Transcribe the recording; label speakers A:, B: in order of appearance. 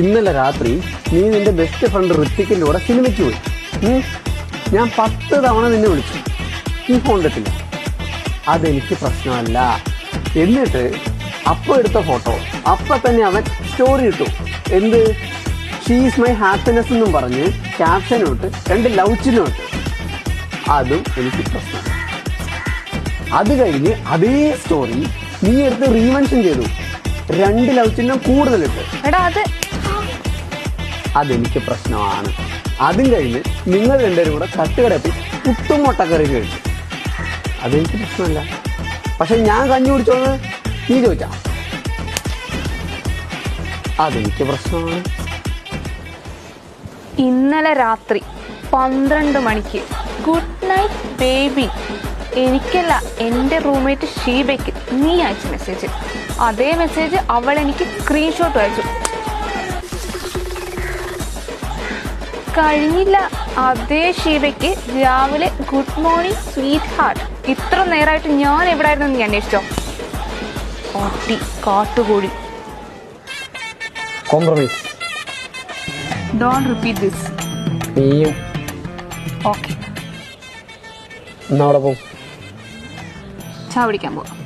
A: ഇന്നലെ രാത്രി നീ നിന്റെ ബെസ്റ്റ് ഫ്രണ്ട് ഋത്തിക്കിന്റെ കൂടെ സിനിമയ്ക്ക് പോയി. ഞാൻ പത്ത് തവണ നിന്നെ വിളിച്ചു. നീ ഫോൺ എടുത്തില്ല. അതെനിക്ക് പ്രശ്നമല്ല. എന്നിട്ട് അപ്പൊ എടുത്ത ഫോട്ടോ അപ്പൊ തന്നെ അവൻ സ്റ്റോറി ഇട്ടു. എന്ത്? ഷീസ് മൈ ഹാപ്പിനെസ് എന്നും പറഞ്ഞ് ക്യാപ്ഷനോട്ട് രണ്ട് ഇട്ട്. അതും എനിക്ക് പ്രശ്നമാണ്. അത് കഴിഞ്ഞ് അതേ സ്റ്റോറി നീ എടുത്ത് റീമെൻഷൻ ചെയ്തു. രണ്ട് ലവ് ചിഹ്നം കൂടുതലുണ്ട്
B: എടാ അത്
A: അതെനിക്ക് പ്രശ്നമാണ്. അതും കഴിഞ്ഞ് നിങ്ങൾ രണ്ടുപേരും കൂടെ തട്ടുകടപ്പിൽ പുട്ടും മുട്ടക്കറി കഴിച്ചു. അതെനിക്ക് പ്രശ്നമല്ല. പക്ഷെ ഞാൻ കഞ്ഞി കുടിച്ചോന്ന് നീ ചോദിച്ചാ. അതെനിക്ക് പ്രശ്നമാണ്.
B: ഇന്നലെ രാത്രി പന്ത്രണ്ട് മണിക്ക് ഗുഡ് നൈറ്റ് ബേബി. എനിക്കല്ല എന്റെ റൂംമേറ്റ് ഷീബയ്ക്ക് നീ അയച്ച മെസ്സേജ് അതേ മെസ്സേജ് അവൾ എനിക്ക് സ്ക്രീൻഷോട്ട് അയച്ചു. കഴിഞ്ഞില്ല. അതേ ഷീബയ്ക്ക് രാവിലെ ഗുഡ് മോർണിംഗ് സ്വീറ്റ് ഹാർട്ട് ഇത്ര നേരമായിട്ട് ഞാൻ എവിടെ ആയിരുന്നു നീ അന്വേഷിച്ചോ? ഓട്ടി കാട്ടുകൂടി
A: കോംപ്രമൈസ്
B: ഡോണ്ട് റിപ്പീറ്റ് ദിസ്
A: നീയും.
B: ഓക്കെ
A: എന്നാ അവിടെ പോകും?
B: ചായ പിടിക്കാൻ പോവാം.